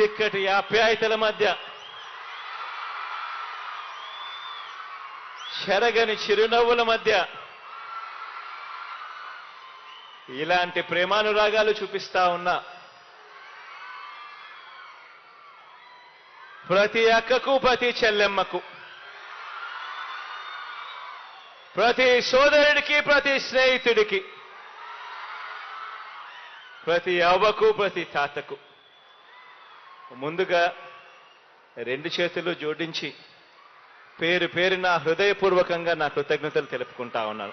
చిక్కటి ఆప్యాయతల మధ్య చెరగని చిరునవ్వుల మధ్య ఇలాంటి ప్రేమానురాగాలు చూపిస్తా ఉన్నా. ప్రతి అక్కకు ప్రతి చెల్లెమ్మకు ప్రతి సోదరుడికి ప్రతి స్నేహితుడికి ప్రతి అవ్వకు ప్రతి తాతకు. ముందుగా రెండు చేతులు జోడించి పేరు పేరు నా హృదయపూర్వకంగా నా కృతజ్ఞతలు తెలుపుకుంటా ఉన్నాను.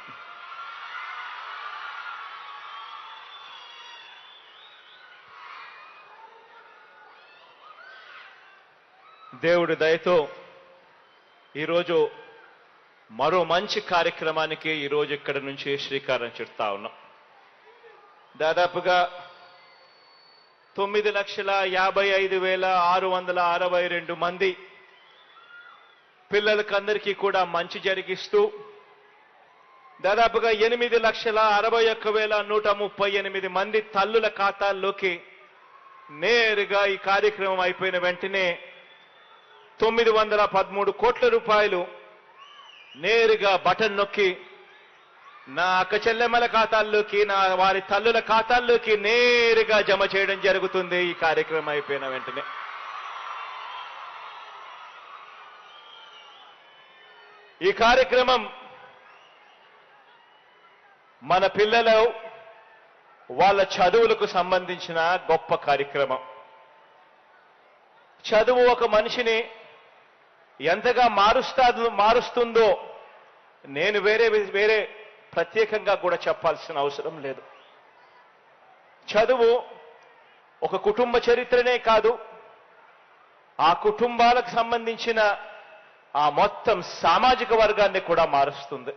దేవుడి దయతో ఈరోజు మరో మంచి కార్యక్రమానికి ఈరోజు ఇక్కడ నుంచి శ్రీకారం చుడతా ఉన్నాం. దాదాపుగా తొమ్మిది లక్షల యాభై ఐదు వేల ఆరు వందల అరవై రెండు మంది పిల్లలకందరికీ కూడా మంచి జరిగిస్తూ దాదాపుగా ఎనిమిది లక్షల అరవై ఒక్క వేల నూట ముప్పై ఎనిమిది మంది తల్లుల ఖాతాల్లోకి నేరుగా ఈ కార్యక్రమం అయిపోయిన వెంటనే తొమ్మిది వందల పదమూడు కోట్ల రూపాయలు నేరుగా బటన్ నొక్కి నా అక్క చెల్లెమ్మల ఖాతాల్లోకి నా వారి తల్లుల ఖాతాల్లోకి నేరుగా జమ చేయడం జరుగుతుంది. ఈ కార్యక్రమం అయిపోయిన వెంటనే. ఈ కార్యక్రమం మన పిల్లలు వాళ్ళ చదువులకు సంబంధించిన గొప్ప కార్యక్రమం. చదువు ఒక మనిషిని ఎంతగా మారుస్తా మారుస్తుందో నేను వేరే వేరే ప్రత్యేకంగా కూడా చెప్పాల్సిన అవసరం లేదు. చదువు ఒక కుటుంబ చరిత్రనే కాదు. ఆ కుటుంబాలకు సంబంధించిన ఆ మొత్తం సామాజిక వర్గాన్ని కూడా మారుస్తుంది.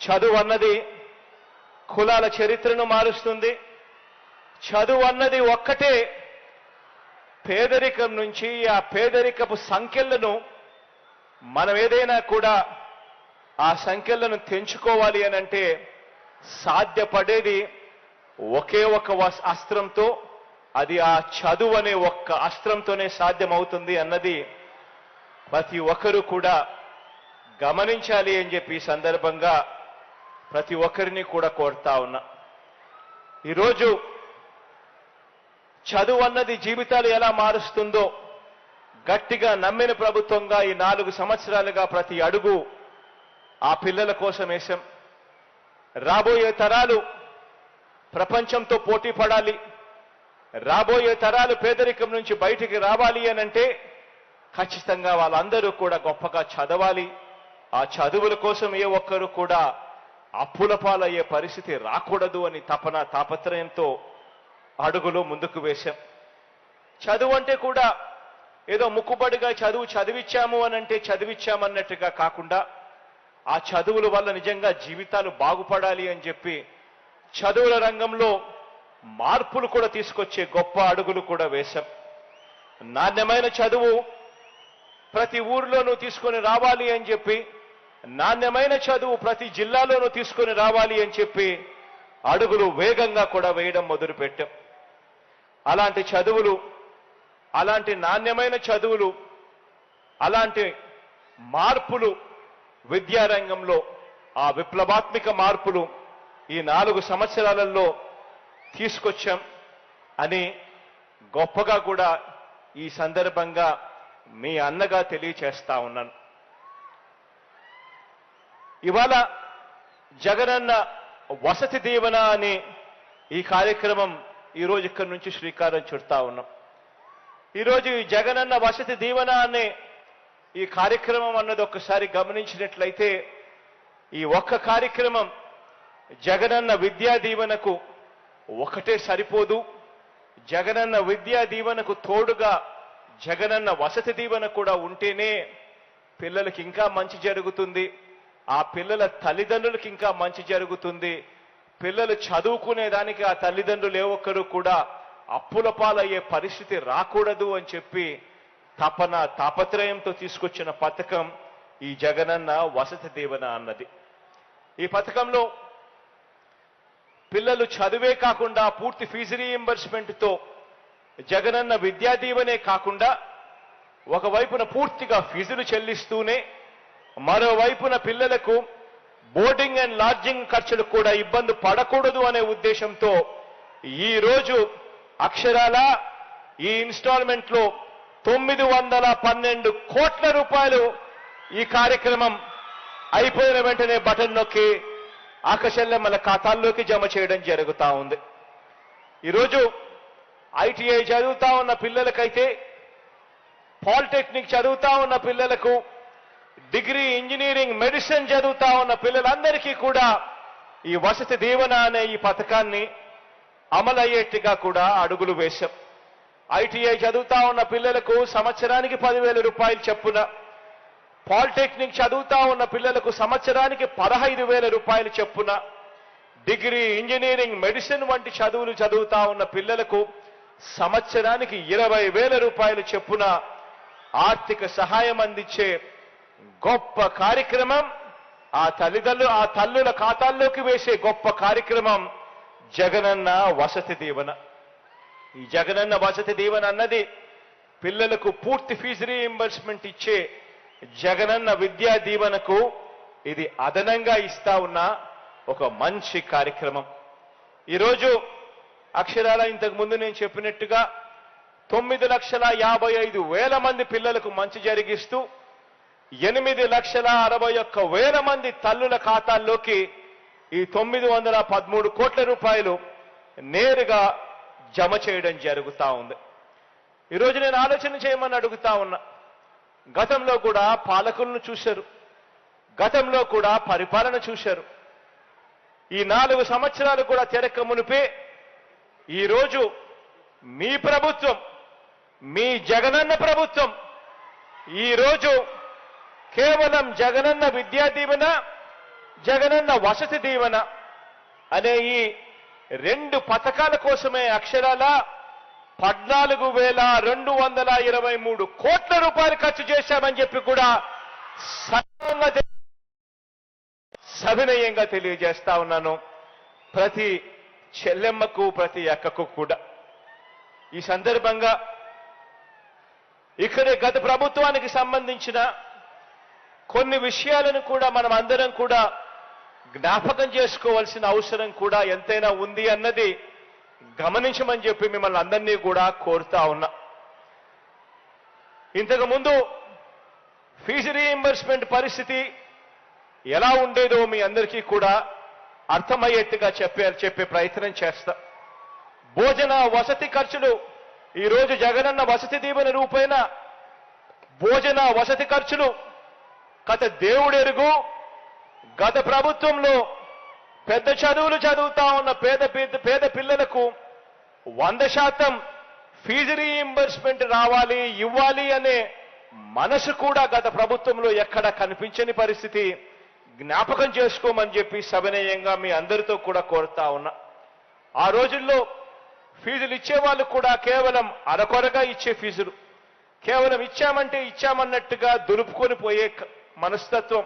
చదువు అన్నది కులాల చరిత్రను మారుస్తుంది. చదువు అన్నది ఒక్కటే పేదరికం నుంచి ఆ పేదరికపు సంఖ్యలను మనం ఏదైనా కూడా ఆ సంఖ్యలను తెంచుకోవాలి అని అంటే సాధ్యపడేది ఒకే ఒక వస్- అస్త్రంతో అది ఆ చదువు అనే ఒక్క అస్త్రంతోనే సాధ్యమవుతుంది అన్నది ప్రతి ఒక్కరూ కూడా గమనించాలి అని చెప్పి ఈ సందర్భంగా ప్రతి ఒక్కరిని కూడా కోరుతా ఉన్నా. ఈరోజు చదువు అన్నది జీవితాలు ఎలా మారుస్తుందో గట్టిగా నమ్మిన ప్రభుత్వంగా ఈ నాలుగు సంవత్సరాలుగా ప్రతి అడుగు ఆ పిల్లల కోసం వేశాం. రాబోయే తరాలు ప్రపంచంతో పోటీ పడాలి. రాబోయే తరాలు పేదరికం నుంచి బయటికి రావాలి అనంటే ఖచ్చితంగా వాళ్ళందరూ కూడా గొప్పగా చదవాలి. ఆ చదువుల కోసం ఏ ఒక్కరు కూడా అప్పుల పాలయ్యే పరిస్థితి రాకూడదు అని తపన తాపత్రయంతో అడుగులు ముందుకు వేశాం. చదువు అంటే కూడా ఏదో ముక్కుబడిగా చదువు చదివిచ్చాము అని అంటే చదివిచ్చామన్నట్టుగా కాకుండా ఆ చదువుల వల్ల నిజంగా జీవితాలు బాగుపడాలి అని చెప్పి చదువుల రంగంలో మార్పులు కూడా తీసుకొచ్చే గొప్ప అడుగులు కూడా వేశాం. నాణ్యమైన చదువు ప్రతి ఊర్లోనూ తీసుకొని రావాలి అని చెప్పి నాణ్యమైన చదువు ప్రతి జిల్లాలోనూ తీసుకొని రావాలి అని చెప్పి అడుగులు వేగంగా కూడా వేయడం మొదలుపెట్టాం. అలాంటి చదువులు అలాంటి నాణ్యమైన చదువులు అలాంటి మార్పులు విద్యారంగంలో ఆ విప్లవాత్మిక మార్పులు ఈ నాలుగు సంవత్సరాలలో తీసుకొచ్చాం అని గొప్పగా కూడా ఈ సందర్భంగా మీ అన్నగా తెలియచేస్తా ఉన్నాను. ఇవాళ జగనన్న వసతి దీవెన అనే ఈ కార్యక్రమం ఈరోజు ఇక్కడి నుంచి శ్రీకారం చుడతా ఉన్నాం. ఈరోజు ఈ జగనన్న వసతి దీవెన అనే ఈ కార్యక్రమం అన్నది ఒక్కసారి గమనించినట్లయితే ఈ ఒక్క కార్యక్రమం జగనన్న విద్యా దీవెనకు ఒకటే సరిపోదు. జగనన్న విద్యా దీవెనకు తోడుగా జగనన్న వసతి దీవెన కూడా ఉంటేనే పిల్లలకి ఇంకా మంచి జరుగుతుంది. ఆ పిల్లల తల్లిదండ్రులకి ఇంకా మంచి జరుగుతుంది. పిల్లలు చదువుకునే దానికి ఆ తల్లిదండ్రులు ఏ ఒక్కరు కూడా అప్పుల పాలయ్యే పరిస్థితి రాకూడదు అని చెప్పి తపన తాపత్రయంతో తీసుకొచ్చిన పథకం ఈ జగనన్న వసతి దీవెన అన్నది. ఈ పథకంలో పిల్లలు చదువే కాకుండా పూర్తి ఫీజు రీఎంబర్స్మెంట్తో జగనన్న విద్యా దీవెనే కాకుండా ఒకవైపున పూర్తిగా ఫీజులు చెల్లిస్తూనే మరోవైపున పిల్లలకు బోర్డింగ్ అండ్ లాడ్జింగ్ ఖర్చులు కూడా ఇబ్బంది పడకూడదు అనే ఉద్దేశంతో ఈ రోజు అక్షరాల ఈ ఇన్స్టాల్మెంట్లో లో తొమ్మిది వందల పన్నెండు కోట్ల రూపాయలు ఈ కార్యక్రమం అయిపోయిన వెంటనే బటన్ నొక్కి ఆకశల్యమ్మల ఖాతాల్లోకి జమ చేయడం జరుగుతూ ఉంది. ఈరోజు ఐటీఐ చదువుతా ఉన్న పిల్లలకైతే పాలిటెక్నిక్ చదువుతా ఉన్న పిల్లలకు డిగ్రీ ఇంజనీరింగ్ మెడిసిన్ చదువుతా ఉన్న పిల్లలందరికీ కూడా ఈ వసతి దీవెన అనే ఈ పథకాన్ని అమలయ్యేట్టుగా కూడా అడుగులు వేశాం. ఐటీఐ చదువుతా ఉన్న పిల్లలకు సంవత్సరానికి పదివేల రూపాయలు చెప్పున. పాలిటెక్నిక్ చదువుతా ఉన్న పిల్లలకు సంవత్సరానికి పదహైదు వేల రూపాయలు చెప్పున. డిగ్రీ ఇంజనీరింగ్ మెడిసిన్ వంటి చదువులు చదువుతా ఉన్న పిల్లలకు సంవత్సరానికి ఇరవై వేల రూపాయలు చెప్పున ఆర్థిక సహాయం అందించే గొప్ప కార్యక్రమం ఆ తల్లిదండ్రులు ఆ తల్లుల ఖాతాల్లోకి వేసే గొప్ప కార్యక్రమం జగనన్న వసతి దీవెన. ఈ జగనన్న వసతి దీవెన అన్నది పిల్లలకు పూర్తి ఫీజు రీఎంబర్స్మెంట్ ఇచ్చే జగనన్న విద్యా దీవెనకు ఇది అదనంగా ఇస్తా ఉన్న ఒక మంచి కార్యక్రమం. ఈరోజు అక్షరాల ఇంతకు ముందు నేను చెప్పినట్టుగా తొమ్మిది లక్షల యాభై ఐదు వేల మంది పిల్లలకు మంచి జరిగిస్తూ ఎనిమిది లక్షల అరవై ఒక్క వేల మంది తల్లుల ఖాతాల్లోకి ఈ తొమ్మిది వందల పదమూడు కోట్ల రూపాయలు నేరుగా జమ చేయడం జరుగుతూ ఉంది. ఈరోజు నేను ఆలోచన చేయమని అడుగుతా ఉన్నా. గతంలో కూడా పాలకులను చూశారు. గతంలో కూడా పరిపాలన చూశారు. ఈ నాలుగు సంవత్సరాలు కూడా తెరక మునిపే ఈరోజు మీ ప్రభుత్వం మీ జగనన్న ప్రభుత్వం ఈరోజు కేవలం జగనన్న విద్యా దీవెన జగనన్న వసతి దీవెన అనే ఈ రెండు పథకాల కోసమే అక్షరాల పద్నాలుగు వేల రెండు వందల ఇరవై మూడు కోట్ల రూపాయలు ఖర్చు చేశామని చెప్పి కూడా సవినయంగా సవినయంగా తెలియజేస్తా ఉన్నాను. ప్రతి చెల్లెమ్మకు ప్రతి అక్కకు కూడా. ఈ సందర్భంగా ఇక్కడ గత ప్రభుత్వానికి సంబంధించిన కొన్ని విషయాలను కూడా మనం అందరం కూడా జ్ఞాపకం చేసుకోవాల్సిన అవసరం కూడా ఎంతైనా ఉంది అన్నది గమనించమని చెప్పి మిమ్మల్ని అందరినీ కూడా కోరుతా ఉన్నా. ఇంతకుముందు ఫీజు రీఎంబర్స్మెంట్ పరిస్థితి ఎలా ఉండేదో మీ అందరికీ కూడా అర్థమయ్యేట్టుగా చెప్పే చెప్పే ప్రయత్నం చేస్తా. భోజన వసతి ఖర్చులు ఈరోజు జగనన్న వసతి దీవెన రూపేణ భోజన వసతి ఖర్చులు కథ దేవుడెరుగు గత ప్రభుత్వంలో పెద్ద చదువులు చదువుతా ఉన్న పేద పేద పేద పిల్లలకు వంద శాతం ఫీజు రీఇంబర్స్మెంట్ రావాలి ఇవ్వాలి అనే మనసు కూడా గత ప్రభుత్వంలో ఎక్కడ కనిపించని పరిస్థితి. జ్ఞాపకం చేసుకోమని చెప్పి సవినయంగా మీ అందరితో కూడా కోరుతా ఉన్నా. ఆ రోజుల్లో ఫీజులు ఇచ్చేవాళ్ళు కూడా కేవలం అరకొరగా ఇచ్చే ఫీజులు. కేవలం ఇచ్చామంటే ఇచ్చామన్నట్టుగా దులుపుకొని పోయే మనస్తత్వం.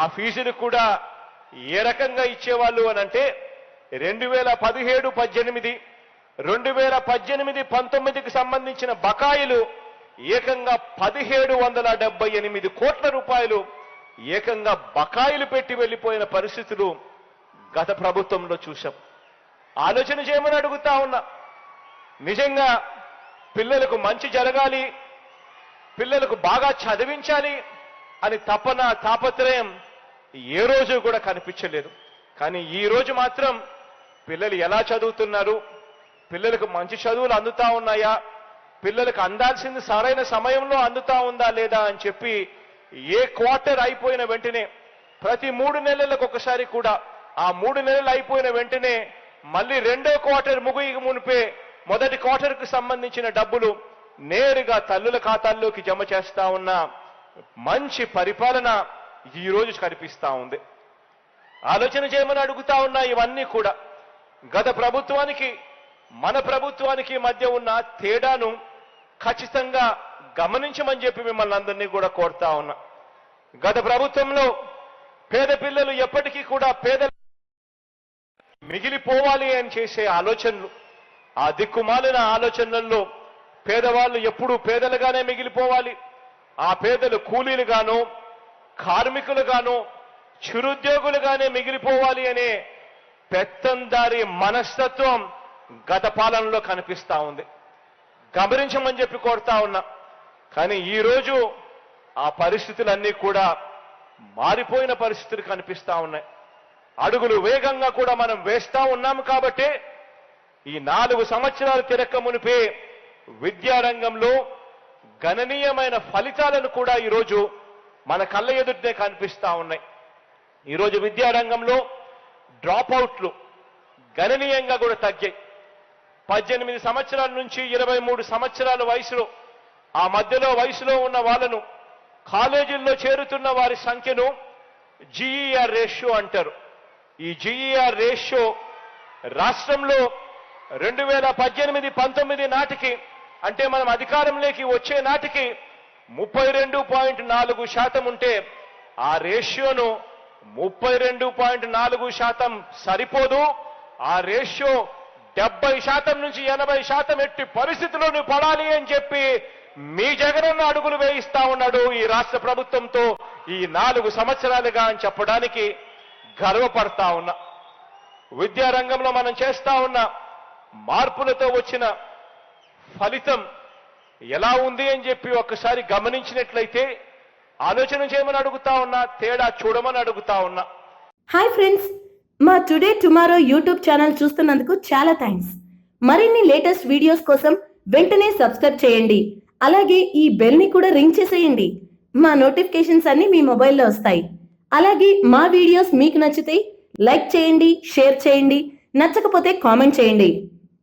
ఆ ఫీజులు కూడా ఏ రకంగా ఇచ్చేవాళ్ళు అని అంటే రెండు వేల పదిహేడు పద్దెనిమిది రెండు వేల పద్దెనిమిది పంతొమ్మిదికి సంబంధించిన బకాయిలు ఏకంగా పదిహేడు వందల డెబ్బై ఎనిమిది కోట్ల రూపాయలు ఏకంగా బకాయిలు పెట్టి వెళ్ళిపోయిన పరిస్థితులు గత ప్రభుత్వంలో చూశాం. ఆలోచన చేయమని అడుగుతా ఉన్నా. నిజంగా పిల్లలకు మంచి జరగాలి పిల్లలకు బాగా చదివించాలి అని తపన తాపత్రయం ఏ రోజు కూడా కనిపించలేదు. కానీ ఈ రోజు మాత్రం పిల్లలు ఎలా చదువుతున్నారు? పిల్లలకు మంచి చదువులు అందుతా ఉన్నాయా? పిల్లలకు అందాల్సింది సరైన సమయంలో అందుతా ఉందా లేదా అని చెప్పి ఏ క్వార్టర్ అయిపోయిన వెంటనే ప్రతి మూడు నెలలకు ఒకసారి కూడా ఆ మూడు నెలలు అయిపోయిన వెంటనే మళ్ళీ రెండో క్వార్టర్ ముగియ మునిపే మొదటి క్వార్టర్కు సంబంధించిన డబ్బులు నేరుగా తల్లుల ఖాతాల్లోకి జమ చేస్తా ఉన్నా. మంచి పరిపాలన ఈ రోజు కనిపిస్తా ఉంది. ఆలోచన చేయమని అడుగుతా ఉన్నా ఇవన్నీ కూడా. గత ప్రభుత్వానికి మన ప్రభుత్వానికి మధ్య ఉన్న తేడాను ఖచ్చితంగా గమనించమని చెప్పి మిమ్మల్ని అందరినీ కూడా కోరుతా ఉన్నా. గత ప్రభుత్వంలో పేద పిల్లలు ఎప్పటికీ కూడా పేద మిగిలిపోవాలి అని చేసే ఆలోచనలు ఆ దిక్కుమాలిన ఆలోచనల్లో పేదవాళ్ళు ఎప్పుడూ పేదలుగానే మిగిలిపోవాలి. ఆ పేదలు కూలీలుగాను కార్మికులుగాను చిరుద్యోగులుగానే మిగిలిపోవాలి అనే పెత్తందారి మనస్తత్వం గత పాలనలో కనిపిస్తా ఉంది. గమనించమని చెప్పి కోరుతా ఉన్నా. కానీ ఈ రోజు ఆ పరిస్థితులన్నీ కూడా మారిపోయిన పరిస్థితులు కనిపిస్తా ఉన్నాయి. అడుగులు వేగంగా కూడా మనం వేస్తా ఉన్నాము కాబట్టి ఈ నాలుగు సంవత్సరాలు తిరక్క మునిపే విద్యారంగంలో గణనీయమైన ఫలితాలను కూడా ఈరోజు మన కళ్ళ ఎదుటే కనిపిస్తా ఉన్నాయి. ఈరోజు విద్యారంగంలో డ్రాప్ అవుట్లు గణనీయంగా కూడా తగ్గాయి. పద్దెనిమిది సంవత్సరాల నుంచి ఇరవై మూడు సంవత్సరాల వయసులో ఆ మధ్యలో వయసులో ఉన్న వాళ్ళను కాలేజీల్లో చేరుతున్న వారి సంఖ్యను జీఈఆర్ రేషియో అంటారు. ఈ జీఈఆర్ రేషియో రాష్ట్రంలో రెండు వేల పద్దెనిమిది పంతొమ్మిది నాటికి అంటే మనం అధికారంలోకి వచ్చే నాటికి ముప్పై రెండు పాయింట్ నాలుగు శాతం ఉంటే ఆ రేషియోను ముప్పై రెండు పాయింట్ నాలుగు శాతం సరిపోదు. ఆ రేషియో డెబ్బై శాతం నుంచి ఎనభై శాతం ఎట్టి పరిస్థితుల్లోని పడాలి అని చెప్పి మీ జగనన్న అడుగులు వేయిస్తా ఉన్నాడు ఈ రాష్ట్ర ప్రభుత్వంతో ఈ నాలుగు సంవత్సరాలుగా అని చెప్పడానికి గర్వపడతా ఉన్నా. విద్యారంగంలో మనం చేస్తా ఉన్న మార్పులతో వచ్చిన ఫలితం ఎలా ఉంది అని చెప్పి ఒక్కసారి గమనించినట్లయితే ఆలోచన చేయమని అడుగుతా ఉన్నా తేడా చూడమని అడుగుతా ఉన్నా. హాయ్ ఫ్రెండ్స్ మా టుడే టుమారో యూట్యూబ్ ఛానల్ చూస్తున్నందుకు చాలా థ్యాంక్స్ మరిన్ని లేటెస్ట్ వీడియోస్ కోసం వెంటనే సబ్స్క్రైబ్ చేయండి. అలాగే ఈ బెల్ని కూడా రింగ్ చేసేయండి. మా నోటిఫికేషన్స్ అన్ని మీ మొబైల్లో వస్తాయి. అలాగే మా వీడియోస్ మీకు నచ్చితే లైక్ చేయండి షేర్ చేయండి. నచ్చకపోతే కామెంట్ చేయండి.